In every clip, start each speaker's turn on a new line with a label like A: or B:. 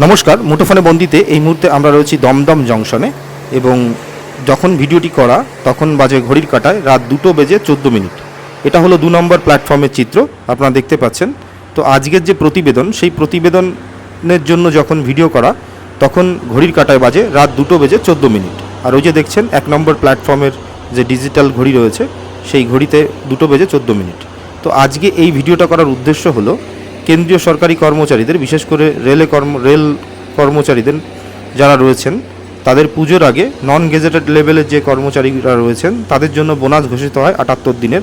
A: নমস্কার, মুঠোফোনে বন্দিতে এই মুহূর্তে আমরা রয়েছি দমদম জংশনে এবং যখন ভিডিওটি করা, তখন বাজে ঘড়ির কাটায় রাত দুটো বেজে চোদ্দ মিনিট। এটা হলো দু নম্বর প্ল্যাটফর্মের চিত্র, আপনারা দেখতে পাচ্ছেন। তো আজকের যে প্রতিবেদন, সেই প্রতিবেদনের জন্য যখন ভিডিও করা, তখন ঘড়ির কাটায় বাজে রাত দুটো বেজে চোদ্দ মিনিট। আর ওই যে দেখছেন, এক নম্বর প্ল্যাটফর্মের যে ডিজিটাল ঘড়ি রয়েছে, সেই ঘড়িতে দুটো বেজে চোদ্দ মিনিট। তো আজকে এই ভিডিওটা করার উদ্দেশ্য হলো কেন্দ্রীয় সরকারি কর্মচারীদের, বিশেষ করে রেলে কর্ম, রেল কর্মচারীদের যারা রয়েছেন, তাদের পুজোর আগে নন গেজেটেড লেভেলের যে কর্মচারীরা রয়েছেন, তাদের জন্য বোনাস ঘোষিত হয় আটাত্তর দিনের।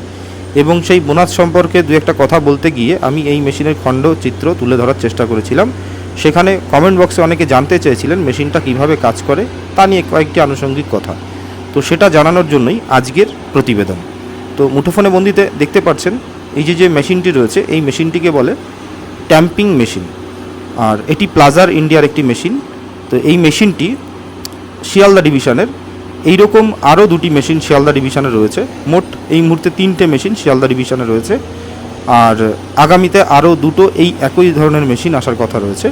A: এবং সেই বোনাস সম্পর্কে দু একটা কথা বলতে গিয়ে আমি এই মেশিনের খণ্ড, চিত্র তুলে ধরার চেষ্টা করেছিলাম। সেখানে কমেন্ট বক্সে অনেকে জানতে চেয়েছিলেন মেশিনটা কীভাবে কাজ করে, তা নিয়ে কয়েকটি আনুষঙ্গিক কথা। তো সেটা জানানোর জন্যই আজকের প্রতিবেদন। তো মুঠোফোনে বন্দিতে দেখতে পাচ্ছেন, এই যে যে মেশিনটি রয়েছে, এই মেশিনটিকে বলে ট্যাম্পিং মেশিন। আর এটি প্লাজার ইন্ডিয়ার একটি মেশিন। তো এই মেশিনটি শিয়ালদা ডিভিশনের। এইরকম আরও দুটি মেশিন শিয়ালদা ডিভিশনে রয়েছে। মোট এই মুহূর্তে তিনটে মেশিন শিয়ালদা ডিভিশনে রয়েছে। আর আগামীতে আরও দুটো এই একই ধরনের মেশিন আসার কথা রয়েছে।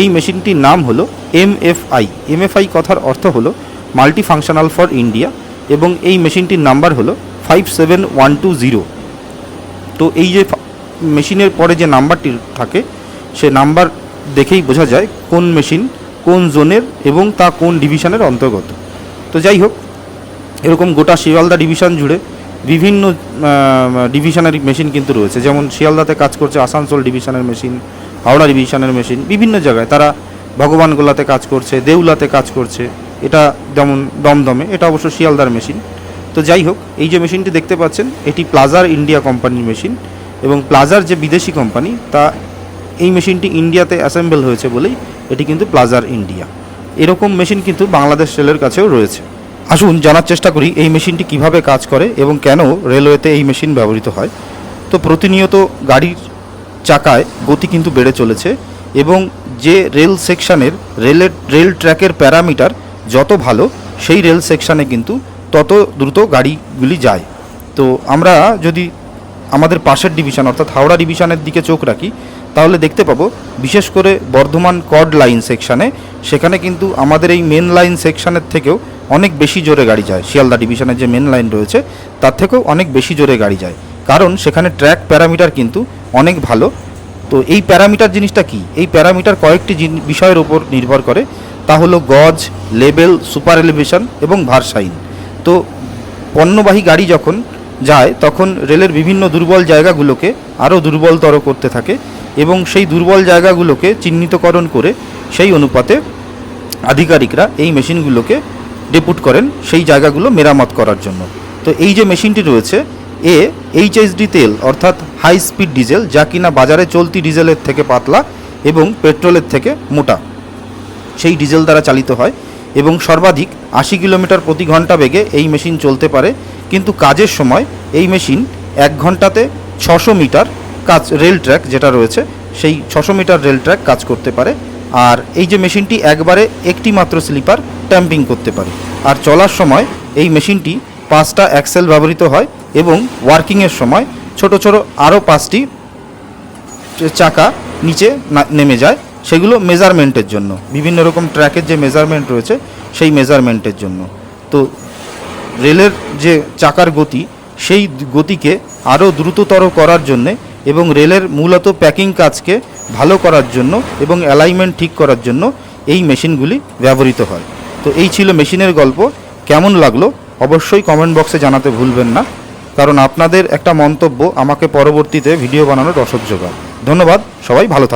A: এই মেশিনটির নাম হলো এমএফআই এমএফআই কথার অর্থ হলো মাল্টি ফাংশনাল ফর ইন্ডিয়া এবং এই মেশিনটির নাম্বার হলো five seven one two zero তো এই যে মেশিনের পরে যে নাম্বারটি থাকে, সে নাম্বার দেখেই বোঝা যায় কোন মেশিন কোন জোনের এবং তা কোন ডিভিশনের অন্তর্গত। তো যাই হোক, এরকম গোটা শিয়ালদা ডিভিশন জুড়ে বিভিন্ন ডিভিশনের মেশিন কিন্তু রয়েছে। যেমন শিয়ালদাতে কাজ করছে আসানসোল ডিভিশনের মেশিন, হাওড়া ডিভিশনের মেশিন, বিভিন্ন জায়গায়। তারা ভগবানগোলাতে কাজ করছে, দেউলাতে কাজ করছে। এটা যেমন দমদমে, এটা অবশ্য শিয়ালদার মেশিন। তো যাই হোক, এই যে মেশিনটি দেখতে পাচ্ছেন, এটি প্লাজার ইন্ডিয়া কোম্পানির মেশিন। এবং প্লাজার যে বিদেশি কোম্পানি তা এই মেশিনটি ইন্ডিয়াতে অ্যাসেম্বল হয়েছে বলেই এটি কিন্তু প্লাজার ইন্ডিয়া এরকম মেশিন কিন্তু বাংলাদেশ রেলের কাছেও রয়েছে। আসুন জানার চেষ্টা করি এই মেশিনটি কীভাবে কাজ করে এবং কেন রেলওয়েতে এই মেশিন ব্যবহৃত হয়। তো প্রতিনিয়ত গাড়ির চাকায় গতি কিন্তু বেড়ে চলেছে এবং যে রেল সেকশানের রেলের রেল ট্র্যাকের প্যারামিটার যত ভালো, সেই রেল সেকশানে কিন্তু তত দ্রুত গাড়িগুলি যায়। তো আমরা যদি আমাদের পাশের ডিভিশন অর্থাৎ হাওড়া ডিভিশনের দিকে চোখ রাখি, তাহলে দেখতে পাবো, বিশেষ করে বর্ধমান কড লাইন সেকশানে সেখানে কিন্তু আমাদের এই মেন লাইন সেকশানের থেকেও অনেক বেশি জোরে গাড়ি যায়। শিয়ালদা ডিভিশনের যে মেন লাইন রয়েছে, তার থেকেও অনেক বেশি জোরে গাড়ি যায়। কারণ সেখানে ট্র্যাক প্যারামিটার কিন্তু অনেক ভালো। তো এই প্যারামিটার জিনিসটা কি? এই প্যারামিটার কয়েকটি বিষয়ের উপর নির্ভর করে। তা হলো গজ লেবেল সুপার এলিভেশন এবং ভারসাইন। তো পণ্যবাহী গাড়ি যখন যায়, তখন রেলের বিভিন্ন দুর্বল জায়গাগুলোকে আরও দুর্বলতর করতে থাকে এবং সেই দুর্বল জায়গাগুলোকে চিহ্নিতকরণ করে সেই অনুপাতে আধিকারিকরা এই মেশিনগুলোকে ডেপুট করেন সেই জায়গাগুলো মেরামত করার জন্য। তো এই যে মেশিনটি রয়েছে, এ এইচএসডি তেল অর্থাৎ হাই স্পিড ডিজেল, যা কিনা বাজারে চলতি ডিজেলের থেকে পাতলা এবং পেট্রোলের থেকে মোটা। সেই ডিজেল দ্বারা চালিত হয় এবং সর্বাধিক আশি কিলোমিটার প্রতি ঘণ্টা বেগে এই মেশিন চলতে পারে কিন্তু কাজের সময় এই মেশিন এক ঘন্টাতে ছশো মিটার কাজ, রেল ট্র্যাক যেটা রয়েছে, সেই ছশো মিটার রেল ট্র্যাক কাজ করতে পারে। আর এই যে মেশিনটি একবারে একটি মাত্র স্লিপার ট্যাম্পিং করতে পারে। আর চলার সময় এই মেশিনটি পাঁচটা অ্যাক্সেল ব্যবহৃত হয় এবং ওয়ার্কিংয়ের সময় ছোট ছোট আরও পাঁচটি চাকা নিচে নেমে যায়। সেগুলো মেজারমেন্টের জন্য। বিভিন্ন রকম ট্র্যাকের যে মেজারমেন্ট রয়েছে, সেই মেজারমেন্টের জন্য। তো রেলের যে চাকার গতি, সেই গতিকে আরও দ্রুততর করার জন্যে এবং রেলের মূলত প্যাকিং কাজকে ভালো করার জন্য এবং অ্যালাইনমেন্ট ঠিক করার জন্য এই মেশিনগুলি ব্যবহৃত হয়। তো এই ছিল মেশিনের গল্প। কেমন লাগল অবশ্যই কমেন্ট বক্সে জানাতে ভুলবেন না। কারণ আপনাদের একটা মন্তব্য আমাকে পরবর্তীতে ভিডিও বানানোর যোগায় ধন্যবাদ, সবাই ভালো থাকুন